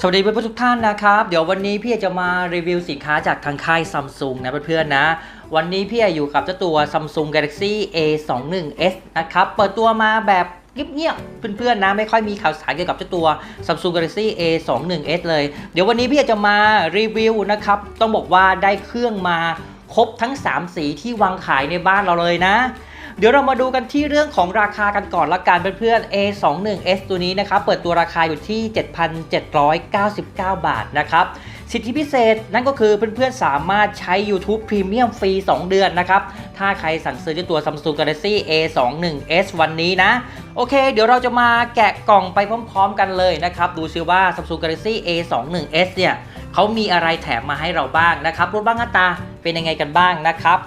สวัสดีเพื่อนๆทุกท่านนะครับ เดี๋ยววันนี้พี่จะมารีวิวสินค้าจากทางค่ายซัมซุงนะเพื่อนๆนะ วันนี้พี่อยู่กับเจ้าตัว Samsung Galaxy A21s นะครับ เปิดตัวมาแบบเงียบๆเพื่อนๆนะ ไม่ค่อยมีข่าวสารเกี่ยวกับเจ้าตัว Samsung Galaxy A21s เลย เดี๋ยววันนี้พี่จะมารีวิวนะครับ ต้องบอกว่าได้เครื่องมาครบทั้ง 3 สีที่วางขายในบ้านเราเลยนะ เดี๋ยวเรามาดูกันที่เรื่องของราคากันก่อนละกันเพื่อนๆ A21s ตัวนี้นะครับ เปิดตัวราคาอยู่ที่ 7,799 บาทนะครับ สิทธิพิเศษนั่นก็คือเพื่อนๆสามารถใช้ YouTube Premium ฟรี 2 เดือนนะครับ ถ้าใครสั่งซื้อตัว Samsung Galaxy A21s วันนี้นะ โอเค เดี๋ยวเราจะมาแกะกล่องไปพร้อมๆกันเลยนะครับ ดูซิว่า Samsung Galaxy A21s เนี่ยเขามีอะไรแถมมาให้เราบ้างนะครับรูปร่างหน้าตาเป็นยังไงกันบ้างนะครับ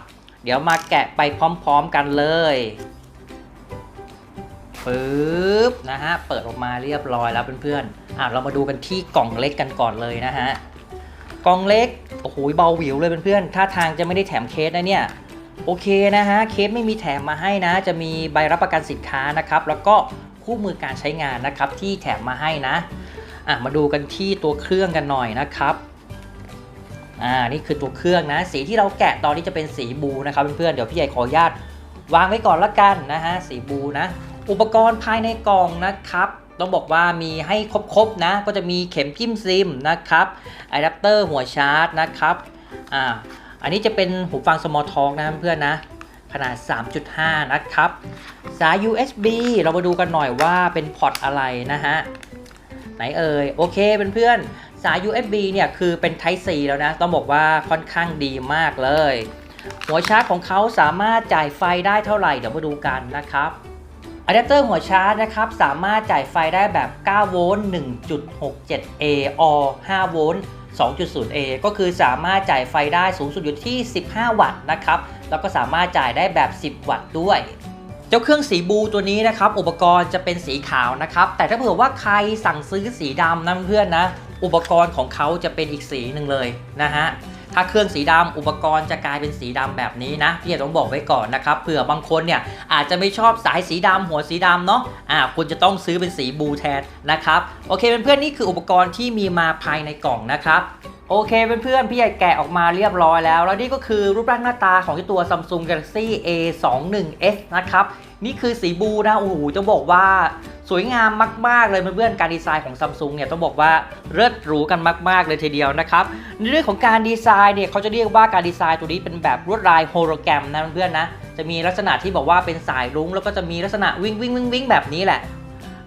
เดี๋ยวมาแกะไปพร้อมๆกันเลยปึ๊บนะฮะ เปิดออกมาเรียบร้อยแล้วเพื่อนๆ อะเรามาดูกันที่กล่องเล็กกันก่อนเลยนะฮะ กล่องเล็ก โอ้โหเบาหวิวเลยเพื่อนๆ ท่าทางจะไม่ได้แถมเคสนะเนี่ย โอเคนะฮะ เคสไม่มีแถมมาให้นะ จะมีใบรับประกันสินค้านะครับ แล้วก็คู่มือการใช้งานนะครับที่แถมมาให้นะ อะมาดูกันที่ตัวเครื่องกันหน่อยนะครับ อ่านี่คือตัวเครื่องนะ สีที่เราแกะตอนนี้จะเป็นสีบูนะครับเพื่อนๆเดี๋ยวพี่ใหญ่ขออนุญาตวางไว้ก่อนละกันนะฮะสีบูนะ อุปกรณ์ภายในกล่องนะครับต้องบอกว่ามีให้ครบๆนะ ก็จะมีเข็มพิมซิมนะครับอะแดปเตอร์หัวชาร์จนะครับอ่าอันนี้จะเป็นหูฟัง Small Talk นะเพื่อนๆนะ ขนาด 3.5 นะครับ สาย USB เรามาดูกันหน่อยว่าเป็นพอร์ตอะไรนะฮะ ไหนเอ่ย โอเคเพื่อนๆ สาย USB เนี่ยคือเป็น Type C แล้วนะ ต้องบอกว่าค่อนข้างดีมากเลย หัวชาร์จของเขาสามารถจ่ายไฟได้เท่าไหร่ เดี๋ยวมาดูกันนะครับอะแดปเตอร์หัวชาร์จนะครับ สามารถจ่ายไฟได้แบบ 9 โวลต์ 1.67A or 5 โวลต์ 2.0A ก็คือสามารถจ่ายไฟได้สูงสุดอยู่ที่ 15 วัตต์นะครับ แล้วก็สามารถจ่ายได้แบบ 10 วัตต์ด้วย เจ้าเครื่องสีบลูตัวนี้นะครับ อุปกรณ์จะเป็นสีขาวนะครับ แต่ถ้าเผื่อว่าใครสั่งซื้อสีดำนะเพื่อนนะ อุปกรณ์ของเขาจะเป็นอีกสีหนึ่งเลยนะฮะถ้าเครื่องสีดำอุปกรณ์จะกลายเป็นสีดำแบบนี้นะพี่ต้องบอกไว้ก่อนนะครับเผื่อบางคนเนี่ยอาจจะไม่ชอบสายสีดำหัวสีดำเนาะอ่าคุณจะต้องซื้อเป็นสีบลูแทนนะครับโอเคเพื่อนๆนี่คืออุปกรณ์ที่มีมาภายในกล่องนะครับ โอเคเพื่อนๆพี่ใหญ่แกะออกมาเรียบร้อยแล้ว แล้วนี่ก็คือรูปร่างหน้าตาของตัว Samsung Galaxy A21s นะครับ นี่คือสีบลูนะ โอ้โห จะบอกว่าสวยงามมาก ๆ เลยเพื่อนๆการดีไซน์ของ Samsung เนี่ยต้องบอกว่าเลิศหรูกันมาก ๆ เลยทีเดียวนะครับ ในเรื่องของการดีไซน์เนี่ยเขาจะเรียกว่าการดีไซน์ตัวนี้เป็นแบบลวดลายโฮโลแกรมนะเพื่อนๆนะ จะมีลักษณะที่บอกว่าเป็นสายรุ้งแล้วก็จะมีลักษณะวิ่งวิ่งวิ่งวิ่งแบบนี้แหละ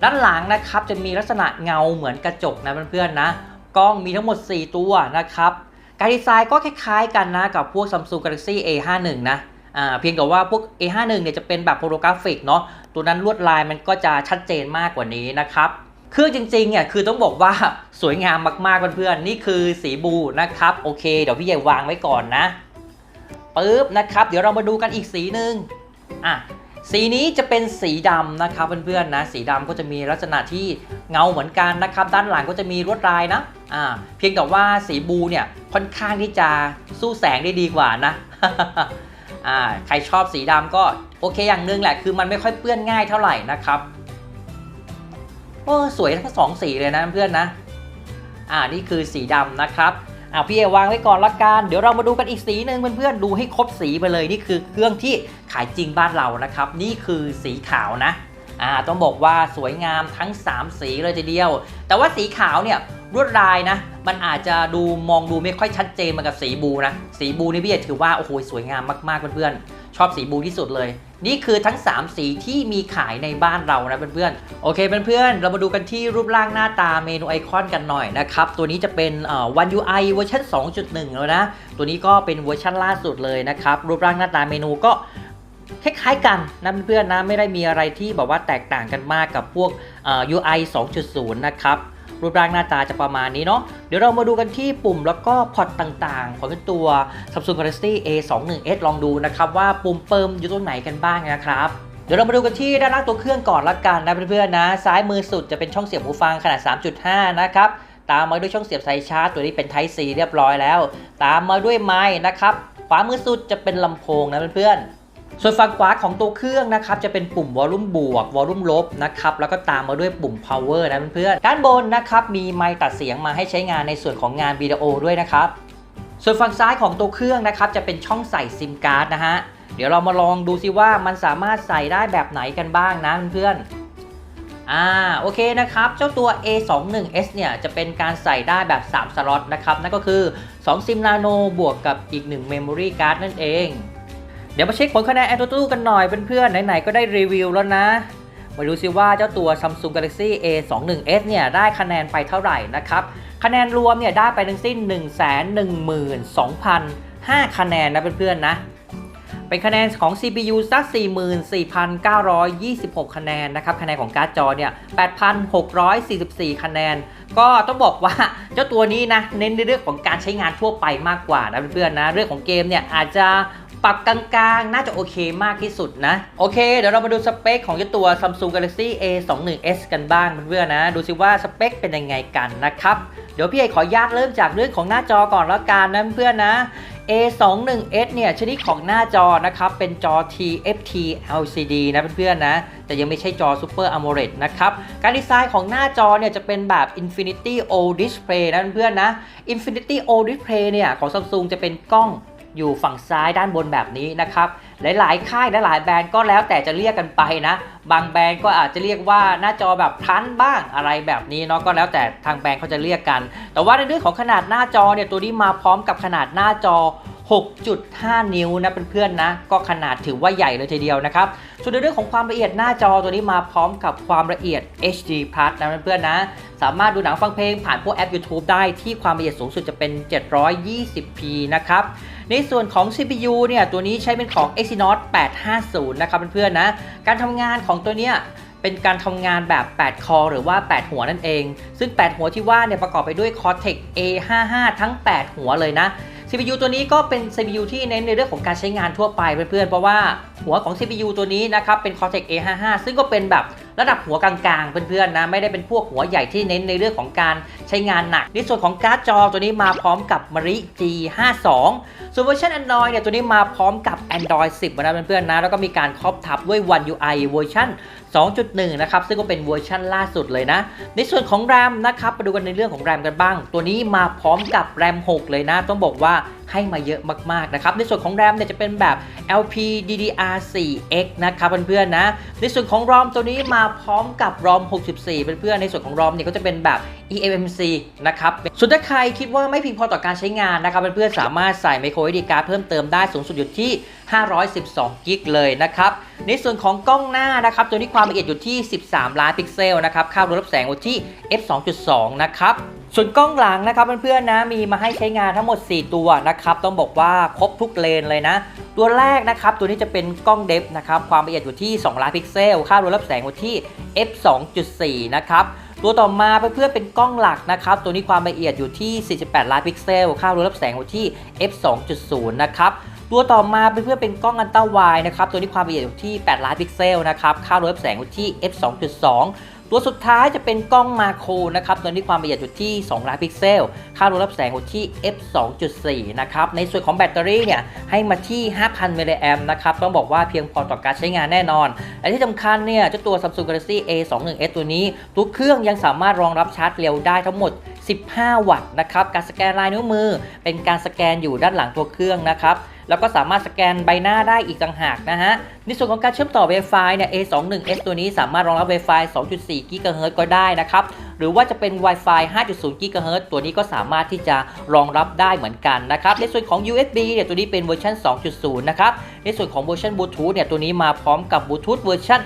ด้านหลังนะครับจะมีลักษณะเงาเหมือนกระจกนะเพื่อนๆนะ กล้องมีทั้งหมด 4 ตัวนะครับ การดีไซน์ก็คล้ายๆกันนะกับพวก Samsung Galaxy A51 นะอ่าเพียงแต่ว่าพวก A51 เนี่ยจะเป็นแบบโฮโลกราฟิกเนาะ ตัวนั้นลวดลายมันก็จะชัดเจนมากกว่านี้นะครับ เครื่องจริงๆเนี่ยคือต้องบอกว่าสวยงามมากๆเพื่อนๆ นี่คือสีบลูนะครับ โอเค เดี๋ยวพี่ใหญ่วางไว้ก่อนนะปึ๊บนะครับ เดี๋ยวเรามาดูกันอีกสีหนึ่งอะ สีนี้จะเป็นสีดำนะครับเพื่อนๆนะ สีดำก็จะมีลักษณะที่เงาเหมือนกันนะครับ ด้านหลังก็จะมีลวดลายนะ เพียงแต่ว่าสีบูเนี่ยค่อนข้างที่จะสู้แสงได้ดีกว่านะใครชอบสีดำก็โอเคอย่างหนึงแหละคือมันไม่ค่อยเปื้อนง่ายเท่าไหร่นะครับโอ้สวยทั้งสองสีเลยนะเพื่อนนะ อ่านี่คือสีดำนะครับอ่าพี่เอวางไว้ก่อนละกัน เดี๋ยวเรามาดูกันอีกสีหนึ่งเพื่อนๆดูให้ครบสีไปเลยนี่คือเครื่องที่ขายจริงบ้านเรานะครับ นี่คือสีขาวนะ อ่าต้องบอกว่าสวยงามทั้ง 3 สีเลยทีเดียว แต่ว่าสีขาวเนี่ยลวดลายนะ มันอาจจะดูมองดูไม่ค่อยชัดเจนเหมือนกับสีบลูนะ สีบลูนี่พี่เอกถือว่าโอ้โหสวยงามมากๆเพื่อนๆ ชอบสีบลูที่สุดเลย นี่คือทั้ง 3 สีที่มีขายในบ้านเรานะเพื่อนๆ โอเคเพื่อนๆ เรามาดูกันที่รูปร่างหน้าตาเมนูไอคอนกันหน่อยนะครับ ตัวนี้จะเป็นเอ่อ One UI เวอร์ชัน2.1 แล้วนะ ตัวนี้ก็เป็นเวอร์ชันล่าสุดเลยนะครับ รูปร่างหน้าตาเมนูก็ คล้ายๆกันนะเพื่อนๆนะไม่ได้มีอะไรที่แบบว่าแตกต่างกันมากกับพวกเอ่อ UI 2.0 นะครับรูปร่างหน้าตาจะประมาณนี้เนาะ เดี๋ยวเรามาดูกันที่ปุ่มแล้วก็พอร์ตต่างๆ ของตัว Samsung Galaxy A21s ลองดูนะครับว่าปุ่มเปิมอยู่ตรงไหนกันบ้างนะครับ เดี๋ยวเรามาดูกันที่ด้านล่างตัวเครื่องก่อนละกันนะเพื่อนๆนะ ซ้ายมือสุดจะเป็นช่องเสียบหูฟังขนาด 3.5 นะครับ ตามมาด้วยช่องเสียบสายชาร์จตัวนี้เป็น Type C เรียบร้อยแล้ว ตามมาด้วยไม้นะครับ ขวามือสุดจะเป็นลำโพงนะเพื่อนๆ ส่วนฝั่งขวาของตัวเครื่องนะครับจะเป็นปุ่มวอลลุ่มบวกวอลลุ่มลบนะครับแล้วก็ตามมาด้วยปุ่ม power นะเพื่อนๆด้านบนนะครับมีไมค์ตัดเสียงมาให้ใช้งานในส่วนของงานวิดีโอด้วยนะครับส่วนฝั่งซ้ายของตัวเครื่องนะครับจะเป็นช่องใส่ซิมการ์ดนะฮะเดี๋ยวเรามาลองดูซิว่ามันสามารถใส่ได้แบบไหนกันบ้างนะเพื่อนๆอ่าโอเคนะครับ เจ้าตัว A21s เนี่ยจะเป็นการใส่ได้แบบ 3 สล็อตนะครับนั่นก็คือ 2 ซิมนาโนบวกกับอีก 1 Memory Card นั่นเอง เดี๋ยวมาเช็คผลคะแนน AnTuTu กันหน่อยเพื่อนๆไหนๆก็ได้รีวิวแล้วนะมาดูซิว่าเจ้าตัว Samsung Galaxy A21s เนี่ยได้คะแนนไปเท่าไหร่นะครับ คะแนนรวมเนี่ยได้ไปทั้งสิ้น 112,005 คะแนนนะเพื่อนๆนะ เป็นคะแนนของ CPU สัก 44,926 คะแนนนะครับ คะแนนของการ์ดจอเนี่ย 8,644 คะแนน ก็ต้องบอกว่าเจ้าตัวนี้นะ เน้นในเรื่องของการใช้งานทั่วไปมากกว่านะเพื่อนๆนะ เรื่องของเกมเนี่ยอาจจะ ปรับกลางๆ น่าจะโอเคมากที่สุดนะ โอเค เดี๋ยวเรามาดูสเปคของตัว Samsung Galaxy A21s กันบ้างเพื่อนๆนะ ดูสิว่าสเปคเป็นยังไงกันนะครับ เดี๋ยวพี่เอกขอญาตเริ่มจากเรื่องของหน้าจอก่อนแล้วกันนะเพื่อนๆนะ A21s เนี่ยชนิดของหน้าจอนะครับ เป็นจอ TFT LCD นะเพื่อนๆนะ แต่ยังไม่ใช่จอ Super AMOLED นะครับ การดีไซน์ของหน้าจอเนี่ยจะเป็นแบบ Infinity O Display นะเพื่อนๆนะ Infinity O Display เนี่ยของ Samsung จะเป็นกล้อง อยู่ฝั่งซ้ายด้านบนแบบนี้นะครับ หลาย ๆ ค่ายและหลายแบรนด์ก็แล้วแต่จะเรียกกันไปนะ บางแบรนด์ก็อาจจะเรียกว่าหน้าจอแบบทันบ้างอะไรแบบนี้เนาะก็แล้วแต่ทางแบรนด์เขาจะเรียกกัน แต่ว่าในเรื่องของขนาดหน้าจอเนี่ยตัวนี้มาพร้อมกับขนาดหน้าจอ 6.5 นิ้วนะเพื่อนๆนะ ก็ขนาดถือว่าใหญ่เลยทีเดียวนะครับ ส่วนในเรื่องของความละเอียดหน้าจอตัวนี้มาพร้อมกับความละเอียด HD Plus นะเพื่อนๆนะ สามารถดูหนังฟังเพลงผ่านพวกแอป YouTube ได้ที่ความละเอียดสูงสุดจะเป็น 720p นะครับ ในส่วนของ CPU เนี่ยตัวนี้ใช้เป็นของ Exynos 850 นะครับเพื่อนๆนะ การทำงานของตัวเนี้ยเป็นการทำงานแบบ 8 คอ หรือว่า 8 หัวนั่นเอง ซึ่ง 8 หัวที่ว่าเนี่ยประกอบไปด้วย Cortex A55 ทั้ง 8 หัวเลยนะ CPU ตัวนี้ก็เป็น CPU ที่เน้นในเรื่องของการใช้งานทั่วไปเพื่อนๆ เพราะว่าหัวของ CPU ตัวนี้นะครับเป็น Cortex A55 ซึ่งก็เป็นแบบระดับหัวกลางๆ เพื่อนๆนะไม่ได้เป็นพวกหัวใหญ่ที่เน้นในเรื่องของการใช้งานหนัก ในส่วนของการ์ดจอตัวนี้มาพร้อมกับ Mari G52 ส่วนเวอร์ชัน Android เนี่ยตัวนี้มาพร้อมกับ Android 10นะเพื่อนๆนะ แล้วก็มีการครอบทับด้วย One UI เวอร์ชัน2.1 นะครับ ซึ่งก็เป็นเวอร์ชันล่าสุดเลยนะ ในส่วนของ RAM นะครับมาดูกันในเรื่องของ RAM กันบ้าง ตัวนี้มาพร้อมกับ RAM 6 เลยนะ ต้องบอกว่าให้มาเยอะมากๆนะครับ ในส่วนของ RAM เนี่ยจะเป็นแบบ LPDDR4X นะครับเพื่อนๆนะ ในส่วนของ ROM ตัวนี้มาพร้อมกับ ROM 64 เพื่อนๆ ในส่วนของ ROM เนี่ยก็จะเป็นแบบ eMMC นะครับ ส่วนถ้าใครคิดว่าไม่เพียงพอต่อการใช้งานนะครับเพื่อนๆ สามารถใส่ไมโคร micro SD card เพิ่มเติมได้สูงสุดอยู่ที่ 512 กิกเลยนะครับ ในส่วนของกล้องหน้านะครับ ตัวนี้ความละเอียดอยู่ที่ 13 ล้านพิกเซลนะครับค่ารูรับแสงอยู่ที่ f 2.2 นะครับส่วนกล้องหลังนะครับเพื่อนๆนะมีมาให้ใช้งานทั้งหมด 4 ตัวนะครับต้องบอกว่าครบทุกเลนเลยนะ ตัวแรกนะครับตัวนี้จะเป็นกล้องเดฟนะครับความละเอียดอยู่ที่ 2 ล้านพิกเซล ค่ารูรับแสงอยู่ที่ f 2.4 นะครับ ตัวต่อมาเพื่อเป็นกล้องหลักนะครับ ตัวนี้ความละเอียดอยู่ที่ 48 ล้านพิกเซล ค่ารูรับแสงอยู่ที่ f 2.0 นะครับตัวต่อมาเพื่อเป็นกล้องอันต้าไวนะครับ ตัวนี้ความละเอียดอยู่ที่ 8 ล้านพิกเซลนะครับ ค่ารูรับแสงอยู่ที่ f 2.2 ตัวสุดท้ายจะเป็นกล้องมาโครนะครับตัวนี้ความละเอียดอยู่ที่ 2 ล้านพิกเซล ค่ารูรับแสงอยู่ที่ f 2.4 นะครับ ในส่วนของแบตเตอรี่เนี่ยให้มาที่ 5,000 มิลลิแอมนะครับ ต้องบอกว่าเพียงพอต่อการใช้งานแน่นอน และที่สำคัญเนี่ยเจ้าตัว Samsung Galaxy A21s ตัวนี้ตัวเครื่องยังสามารถรองรับชาร์จเร็วได้ทั้งหมด 15 วัตต์นะครับ การสแกนลายนิ้วมือ เป็นการสแกนอยู่ด้านหลังตัวเครื่องนะครับ แล้วก็สามารถสแกนใบหน้าได้อีกต่างหากนะฮะ ในส่วนของการเชื่อมต่อ Wi-Fi เนี่ย A21s ตัวนี้สามารถรองรับ Wi-Fi 2.4 GHz ก็ได้นะครับ หรือว่าจะเป็น Wi-Fi 5.0 GHz ตัวนี้ก็สามารถที่จะรองรับได้เหมือนกันนะครับ ในส่วนของ USB เนี่ยตัวนี้เป็นเวอร์ชัน2.0 นะครับ ในส่วนของเวอร์ชันบลูทูธเนี่ยตัวนี้มาพร้อมกับบลูทูธเวอร์ชัน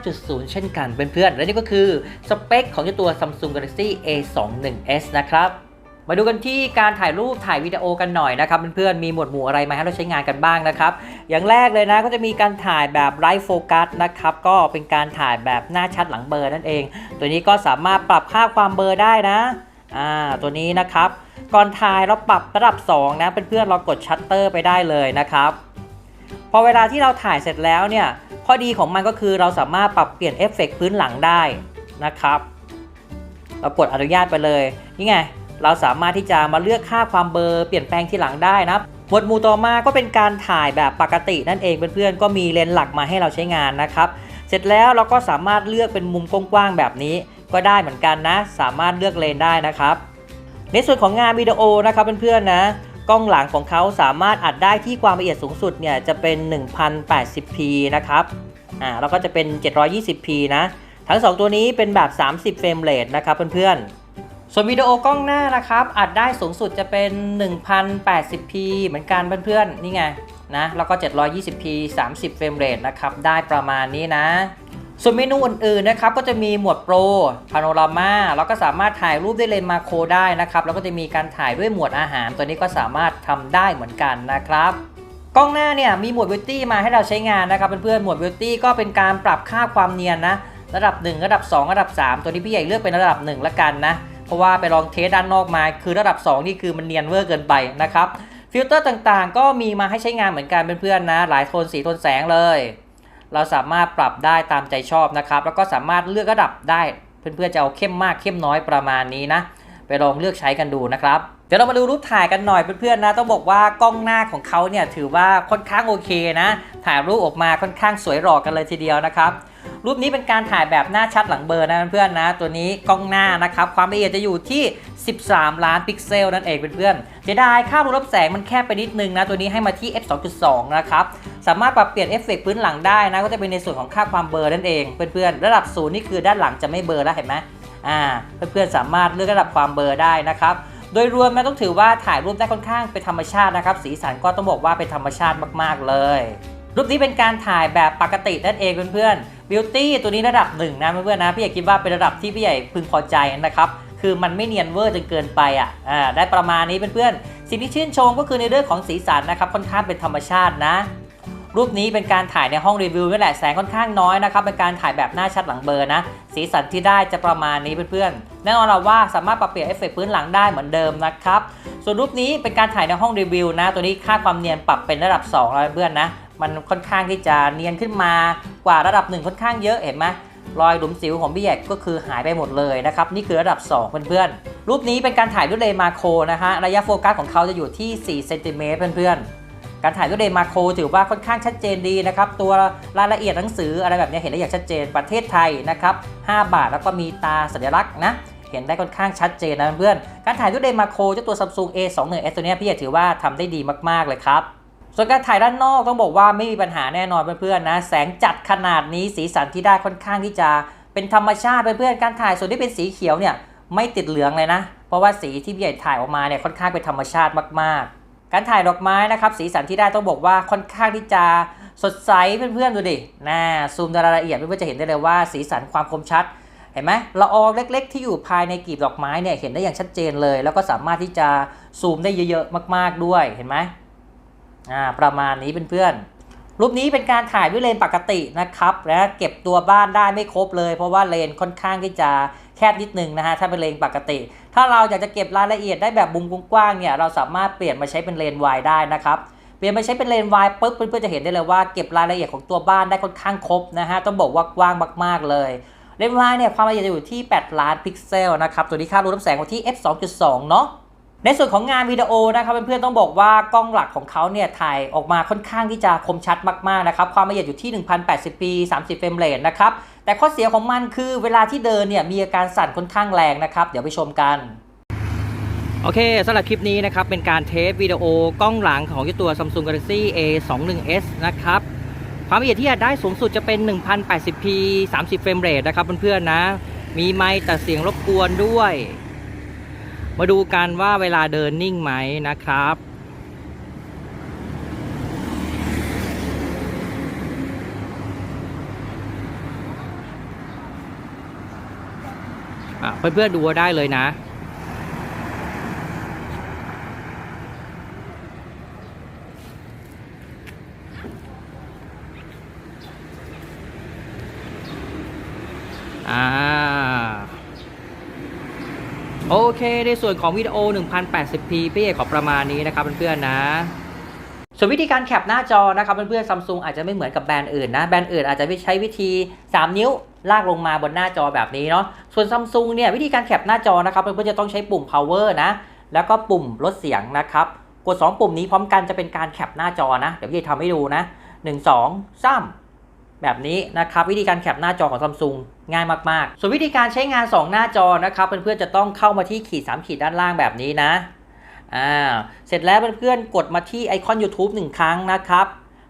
5.0 เช่นกันเพื่อนๆ และนี่ก็คือสเปคของตัว Samsung Galaxy A21s นะครับ มาดูกันที่การถ่ายรูปถ่ายวิดีโอกันหน่อยนะครับเพื่อนๆมีหมวดหมู่อะไรมาให้เราใช้งานกันบ้างนะครับ อย่างแรกเลยนะก็จะมีการถ่ายแบบไ i ฟ์โฟกัสนะครับก็เป็นการถ่ายแบบหน้าชัดหลังเบลอนั่นเอง ตัวนี้ก็สามารถปรับค่าความเบลอได้นะอ่าตัวนี้นะครับ ก่อนถ่ายเราปรับระดับ 2 นะเพื่อนๆเรากดชัตเตอร์ไปได้เลยนะครับพอเวลาที่เราถ่ายเสร็จแล้วเนี่ยข้อดีของมันก็คือเราสามารถปรับเปลี่ยนเอฟเฟกต์พื้นหลังได้นะครับ เรากดอนุญาตไปเลยนี่ไง เราสามารถที่จะมาเลือกค่าความเบลอเปลี่ยนแปลงที่หลังได้นะหมวดหมู่ต่อมาก็เป็นการถ่ายแบบปกตินั่นเองเพื่อนๆก็มีเลนส์หลักมาให้เราใช้งานนะครับ เสร็จแล้วเราก็สามารถเลือกเป็นมุมกว้างๆแบบนี้ ก็ได้เหมือนกันนะ สามารถเลือกเลนได้นะครับ ในส่วนของงานวิดีโอนะครับเพื่อนๆนะกล้องหลังของเขาสามารถอัดได้ที่ความละเอียดสูงสุดเนี่ยจะเป็น 1080p นะครับ อ่าแล้วก็จะเป็น 720p นะ ทั้ง 2 ตัวนี้เป็นแบบ 30 เฟรมเรทนะครับเพื่อนๆ ส่วนวิดีโอกล้องหน้านะครับ อัดได้สูงสุดจะเป็น 1080p เหมือนกันเพื่อนๆ นี่ไงนะแล้วก็ 720p 30เฟรมเรทนะครับ ได้ประมาณนี้นะ ส่วนเมนูอื่นๆนะครับ ก็จะมีหมวดโปรพาโนรามาแล้วก็สามารถถ่ายรูปด้วยเลนส์มาโครได้นะครับ แล้วก็จะมีการถ่ายด้วยหมวดอาหาร ตัวนี้ก็สามารถทำได้เหมือนกันนะครับกล้องหน้าเนี่ยมีหมวด Beauty มาให้เราใช้งานนะครับเพื่อนๆหมวด Beauty ก็เป็นการปรับค่าความเนียนนะ ระดับ 1 ระดับ 2 ระดับ 3 ตัวนี้พี่ใหญ่เลือกเป็นระดับ 1 ละกันนะ ราะว่าไปลองเทสด้านนอกมาคือระดับ 2 นี่คือมันเนียนเวอร์เกินไปนะครับฟิลเตอร์ต่างๆ ก็มีมาให้ใช้งานเหมือนกันเพื่อนๆนะ หลายโทนสีโทนแสงเลย เราสามารถปรับได้ตามใจชอบนะครับ แล้วก็สามารถเลือกระดับได้เพื่อนๆจะเอาเข้มมากเข้มน้อยประมาณนี้นะ ไปลองเลือกใช้กันดูนะครับเดี๋ยวเรามาดูรูปถ่ายกันหน่อยเพื่อนๆนะต้องบอกว่ากล้องหน้าของเขาเนี่ยถือว่าค่อนข้างโอเคนะ ถ่ายรูปออกมาค่อนข้างสวยหล่อกันเลยทีเดียวนะครับ รูปนี้เป็นการถ่ายแบบหน้าชัดหลังเบอร์นะเพื่อนๆนะ ตัวนี้กล้องหน้านะครับ ความละเอียดจะอยู่ที่ 13 ล้านพิกเซลนั่นเองเพื่อนๆเสียดายค่ารูรับแสงมันแคบไปนิดนึงนะ ตัวนี้ให้มาที่ f 2.2 นะครับ สามารถปรับเปลี่ยนเอฟเฟกต์พื้นหลังได้นะ ก็จะเป็นในส่วนของค่าความเบลอนั่นเองเพื่อนๆ ระดับศูนย์นี่คือด้านหลังจะไม่เบลอแล้วเห็นไหมอ่า เพื่อนๆ สามารถเลือกระดับความเบลอได้นะครับโดยรวมมันต้องถือว่าถ่ายรูปได้ค่อนข้างเป็นธรรมชาตินะครับ สีสันก็ต้องบอกว่าเป็นธรรมชาติมากๆเลย รูปนี้เป็นการถ่ายแบบปกตินั่นเองเพื่อนๆ Beauty ตัวนี้ระดับหนึ่งนะเพื่อนๆนะพี่ใหญ่คิดว่าเป็นระดับที่พี่ใหญ่พึงพอใจนะครับคือมันไม่เนียนเวอร์จนเกินไปอะอ่าได้ประมาณนี้เพื่อนๆสิ่งที่ชื่นชมก็คือในเรื่องของสีสันนะครับค่อนข้างเป็นธรรมชาตินะรูปนี้เป็นการถ่ายในห้องรีวิวนี่แหละแสงค่อนข้างน้อยนะครับเป็นการถ่ายแบบหน้าชัดหลังเบลอร์นะ สีสันที่ได้จะประมาณนี้เพื่อนๆแน่นอนเราว่าสามารถปรับเปลี่ยนเอฟเฟกต์พื้นหลังได้เหมือนเดิมนะครับส่วนรูปนี้เป็นการถ่ายในห้องรีวิวนะ ตัวนี้ค่าความเนียนปรับเป็นระดับ2แล้วเพื่อนนะ มันค่อนข้างที่จะเนียนขึ้นมากว่าระดับ1ค่อนข้างเยอะเห็นไหมรอยหลุมสิวของพี่แยกก็คือหายไปหมดเลยนะครับ นี่คือระดับ 2 เพื่อนๆ รูปนี้เป็นการถ่ายด้วยเลนส์มาโครนะฮะ ระยะโฟกัสของเขาจะอยู่ที่4เซนติเมตรเพื่อนๆ การถ่ายด้วยเลนส์มาโครถือว่าค่อนข้างชัดเจนดีนะครับ ตัวรายละเอียดหนังสืออะไรแบบนี้เห็นได้อย่างชัดเจน ประเทศไทยนะครับ 5 บาทแล้วก็มีตาสัญลักษณ์นะ เห็นได้ค่อนข้างชัดเจนนะเพื่อนการถ่ายด้วยเลนส์มาโครเจ้าตัว Samsung A21s ตัวนี้พี่อยกถือว่าทำได้ดีมากๆเลยครับ ส่วนการถ่ายด้านนอกต้องบอกว่าไม่มีปัญหาแน่นอนเพื่อนๆนะ แสงจัดขนาดนี้สีสันที่ได้ค่อนข้างที่จะเป็นธรรมชาติเพื่อนๆการถ่ายส่วนที่เป็นสีเขียวเนี่ยไม่ติดเหลืองเลยนะ เพราะว่าสีที่พี่ใหญ่ถ่ายออกมาเนี่ยค่อนข้างเป็นธรรมชาติมากๆ การถ่ายดอกไม้นะครับสีสันที่ได้ต้องบอกว่าค่อนข้างที่จะสดใสเพื่อนๆดูดิน่าซูมรายละเอียดเพื่อนๆจะเห็นได้เลยว่าสีสันความคมชัด เห็นไหมละอองเล็ก ๆ ที่อยู่ภายในกลีบดอกไม้เนี่ยเห็นได้อย่างชัดเจนเลย แล้วก็สามารถที่จะซูมได้เยอะๆมาก ๆด้วยเห็นไหม อ่าประมาณนี้เพื่อนๆรูปนี้เป็นการถ่ายด้วยเลนปกตินะครับและเก็บตัวบ้านได้ไม่ครบเลย เพราะว่าเลนค่อนข้างที่จะแคบนิดนึงนะฮะถ้าเป็นเลนปกติ ถ้าเราอยากจะเก็บรายละเอียดได้แบบมุมกว้างๆเนี่ยเราสามารถเปลี่ยนมาใช้เป็นเลนวายได้นะครับเปลี่ยนมาใช้เป็นเลนวายปุ๊บเพื่อนๆจะเห็นได้เลยว่าเก็บรายละเอียดของตัวบ้านได้ค่อนข้างครบนะฮะต้องบอกว่ากว้างมาก ๆเลยเลนส์วายเนี่ยความละเอียดจะอยู่ที่ 8 ล้านพิกเซลนะครับ ตัวนี้ค่ารูรับแสงอยู่ที่ f 2.2 เนาะ ในส่วนของงานวิดีโอนะครับเพื่อนๆต้องบอกว่ากล้องหลักของเขาเนี่ยถ่ายออกมาค่อนข้างที่จะคมชัดมากๆนะครับความละเอียดอยู่ที่ 1080p 30 เฟรมเรทนะครับแต่ข้อเสียของมันคือเวลาที่เดินเนี่ยมีอาการสั่นค่อนข้างแรงนะครับ เดี๋ยวไปชมกันโอเคสำหรับคลิปนี้นะครับ เป็นการเทสวิดีโอกล้องหลังของตัว Samsung Galaxy A21s นะครับ ความละเอียดที่ได้สูงสุดจะเป็น 1080p 30 เฟรมเรทนะครับเพื่อนๆนะ มีไมค์แต่เสียงรบกวนด้วย มาดูกันว่าเวลาเดินนิ่งไหมนะครับอะเพื่อนๆดูได้เลยนะอ่า โอ เคในส่วนของวิดีโอ 1080p พี่เอกขอประมาณนี้นะครับเพื่อนๆนะส่วนวิธีการแคปหน้าจอนะครับเพื่อนๆซัมซุงอาจจะไม่เหมือนกับแบรนด์อื่นนะแบรนด์อื่นอาจจะใช้วิธี 3 นิ้วลากลงมาบนหน้าจอแบบนี้เนาะส่วนซัมซุงเนี่ยวิธีการแคปหน้าจอนะครับเพื่อนๆจะต้องใช้ปุ่ม power นะแล้วก็ปุ่มลดเสียงนะครับกด 2 ปุ่มนี้พร้อมกันจะเป็นการแคปหน้าจอนะเดี๋ยวพี่จะทำให้ดูนะ 1 2 3 แบบนี้นะครับวิธีการแคปหน้าจอของซัมซุงง่ายมากๆ ส่วนวิธีการใช้งาน 2 หน้าจอนะครับเพื่อนๆจะต้องเข้ามาที่ขีด 3 ขีดด้านล่างแบบนี้นะอ่าเสร็จแล้วเพื่อนๆกดมาที่ไอคอน YouTube 1 ครั้งนะครับ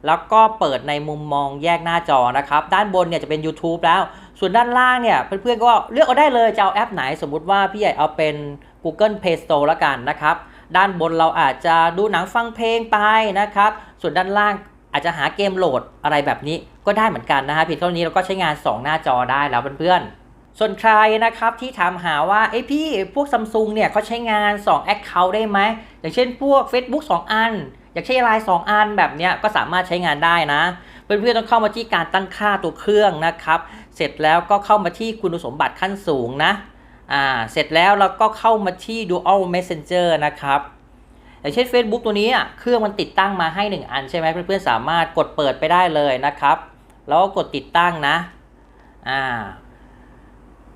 แล้วก็เปิดในมุมมองแยกหน้าจอนะครับ ด้านบนเนี่ยจะเป็น YouTube แล้ว ส่วนด้านล่างเนี่ยเพื่อนๆก็เลือกเอาได้เลยจะเอาแอปไหนสมมุติว่าพี่ใหญ่เอาเป็น Google Play Store ล้วกันนะครับด้านบนเราอาจจะดูหนังฟังเพลงไปนะครับ ส่วนด้านล่างอาจจะหาเกมโหลดอะไรแบบนี้ ก็ได้เหมือนกันนะฮะเพียงเท่านี้เราก็ใช้งาน 2 หน้าจอได้แล้วเพื่อนๆ ส่วนใครนะครับที่ถามหาว่าเอ้พี่พวกซัมซุงเนี่ยเขาใช้งาน 2 Account ได้ไหม อย่างเช่นพวก Facebook 2 อัน อยากใช้ไลน์2อันแบบเนี้ยก็สามารถใช้งานได้นะเพื่อนๆต้องเข้ามาที่การตั้งค่าตัวเครื่องนะครับ เสร็จแล้วก็เข้ามาที่คุณสมบัติขั้นสูงนะอ่าเสร็จแล้วเราก็เข้ามาที่ Dual Messenger นะครับอย่างเช่น Facebook ตัวนี้เครื่องมันติดตั้งมาให้ 1 อันใช่ไหมเพื่อนๆสามารถกดเปิดไปได้เลยนะครับ แล้วก็กดติดตั้งนะ อ่า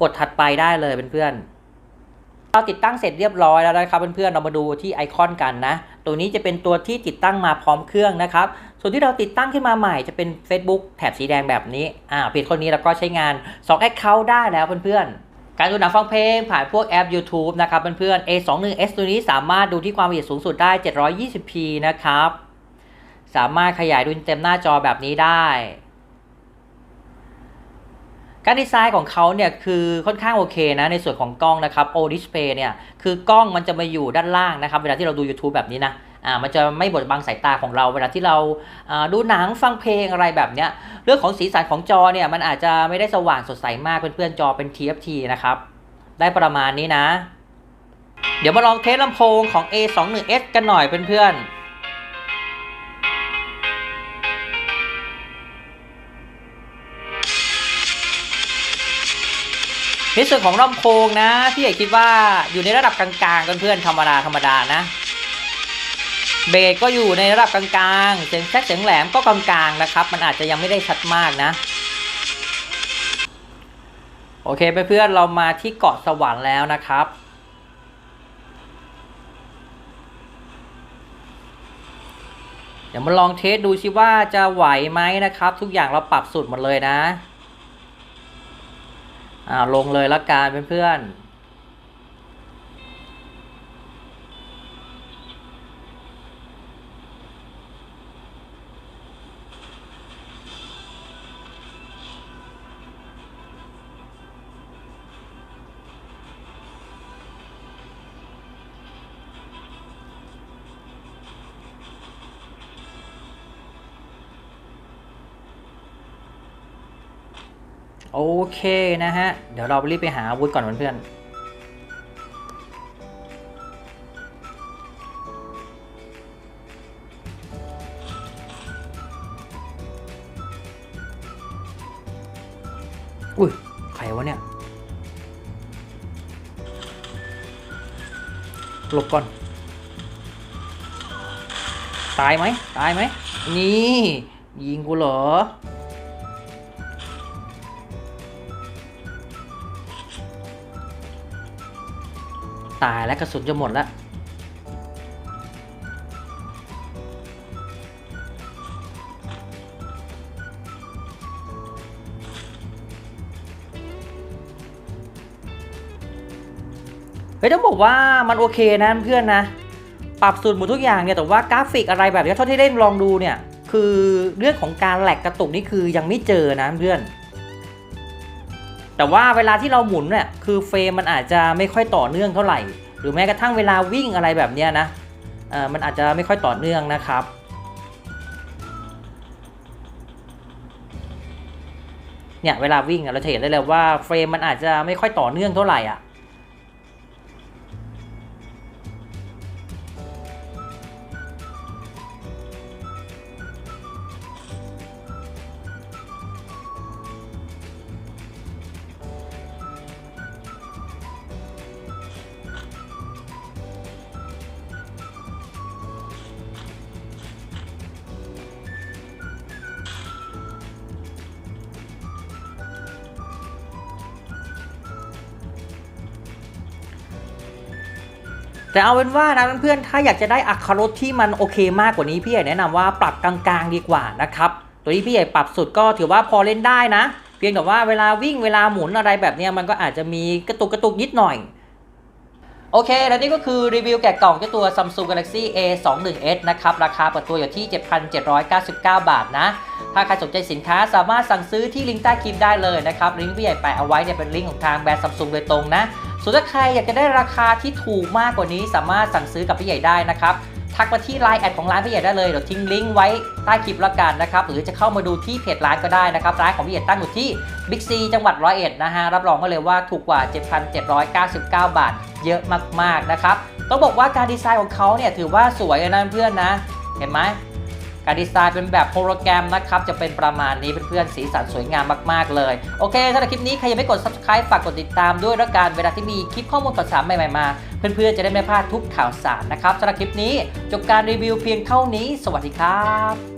กดถัดไปได้เลยเพื่อนๆเราติดตั้งเสร็จเรียบร้อยแล้วนะครับเพื่อนๆเรามาดูที่ไอคอนกันนะ ตัวนี้จะเป็นตัวที่ติดตั้งมาพร้อมเครื่องนะครับ ส่วนที่เราติดตั้งขึ้นมาใหม่จะเป็น Facebook แถบสีแดงแบบนี้ อ่าเพียงคนนี้เราก็ใช้งาน2 Account ได้แล้วเพื่อนๆการดูหนังฟังเพลงผ่านพวกแอป YouTube นะครับเพื่อนๆ A21s ตัวนี้สามารถดูที่ความละเอียดสูงสุดได้ 720p นะครับ สามารถขยายดูเต็มหน้าจอแบบนี้ได้ การดีไซน์ของเขาเนี่ยคือค่อนข้างโอเคนะในส่วนของกล้องนะครับ O Display เนี่ยคือกล้องมันจะมาอยู่ด้านล่างนะครับ เวลาที่เราดู YouTube แบบนี้นะอ่ามันจะไม่บดบังสายตาของเราเวลาที่เราอ่าดูหนังฟังเพลงอะไรแบบเนี้ยเรื่องของสีสันของจอเนี่ยมันอาจจะไม่ได้สว่างสดใสมากเพื่อนๆจอเป็น TFT นะครับ ได้ประมาณนี้นะ เดี๋ยวมาลองเทสลำโพงของ A21s กันหน่อยเพื่อนๆ ในส่วนของลำโพงนะพี่ใหญ่คิดว่าอยู่ในระดับกลางๆเพื่อนธรรมดาธรรมดานะเบสก็อยู่ในระดับกลางๆ เสียงแทรกเสียงแหลมก็กลางๆนะครับ มันอาจจะยังไม่ได้ชัดมากนะ โอเคเพื่อนๆเรามาที่เกาะสวรรค์แล้วนะครับ เดี๋ยวมาลองเทสดูซิว่าจะไหวไหมนะครับ ทุกอย่างเราปรับสุดหมดเลยนะ ลงเลยละกันเพื่อนๆ โอเคนะฮะ เดี๋ยวเรารีบไปหาอาวุธก่อนเพื่อนอุ้ยใครวะเนี่ย หลบก่อน ตายไหม ตายไหม นี่ ยิงกูเหรอ ตายแล้วกระสุนจะหมดแล้วเฮ้ยต้องบอกว่ามันโอเคนะเพื่อนนะ ปรับสูตรหมดทุกอย่างเนี่ยแต่ว่ากราฟิกอะไรแบบนี้เท่าที่เล่นลองดูเนี่ย คือเรื่องของการแหลกกระตุกนี่คือยังไม่เจอนะเพื่อน แต่ว่าเวลาที่เราหมุนเนี่ยคือเฟรมมันอาจจะไม่ค่อยต่อเนื่องเท่าไหร่ หรือแม้กระทั่งเวลาวิ่งอะไรแบบเนี้ยนะเออมันอาจจะไม่ค่อยต่อเนื่องนะครับเนี่ยเวลาวิ่งเราจะเห็นได้เลยว่าเฟรมมันอาจจะไม่ค่อยต่อเนื่องเท่าไหร่อะ แต่เอาเป็นว่านะเพื่อนๆ ถ้าอยากจะได้อัตรรสที่มันโอเคมากกว่านี้พี่ใหญ่แนะนำว่าปรับกลางๆดีกว่านะครับ ตัวนี้พี่ใหญ่ปรับสุดก็ถือว่าพอเล่นได้นะ เพียงแต่ว่าเวลาวิ่งเวลาหมุนอะไรแบบนี้มันก็อาจจะมีกระตุกกระตุกนิดหน่อยโอเค แล้วนี่ก็คือรีวิวแกะกล่องเจ้าตัว Samsung Galaxy A21s นะครับ ราคาเปิดตัวอยู่ที่ 7,799 บาทนะ ถ้าใครสนใจสินค้าสามารถสั่งซื้อที่ลิงก์ใต้คลิปได้เลยนะครับ ลิงก์พี่ใหญ่แปะเอาไว้เนี่ยเป็นลิงก์ของทางแบรนด์ Samsung โดยตรงนะ ส่วนถ้าใครอยากจะได้ราคาที่ถูกมากกว่านี้ สามารถสั่งซื้อกับพี่ใหญ่ได้นะครับทักมาที่ Line แอดของร้านพี่ใหญ่ได้เลยเดี๋ยวทิ้งลิงก์ไว้ใต้คลิปละกันนะครับหรือจะเข้ามาดูที่เพจร้านก็ได้นะครับร้านของพี่ใหญ่ตั้งอยู่ที่ Big C จังหวัดร้อยเอ็ดนะฮะรับรองก็เลยว่าถูกกว่า 7,799 บาท เยอะมากๆนะครับต้องบอกว่าการดีไซน์ของเขาเนี่ยถือว่าสวยนะเพื่อนนะ เห็นไหม การดีไซน์เป็นแบบโฮโลแกรมนะครับ จะเป็นประมาณนี้เพื่อนๆ สีสันสวยงามมากๆเลย โอเคสำหรับคลิปนี้ ใครยังไม่กด subscribe ฝากกดติดตามด้วยละกันเวลาที่มีคลิปข้อมูลข่าวสารใหม่ๆมา เพื่อนๆ จะได้ไม่พลาดทุกข่าวสารนะครับสำหรับคลิปนี้จบการรีวิวเพียงเท่านี้ สวัสดีครับ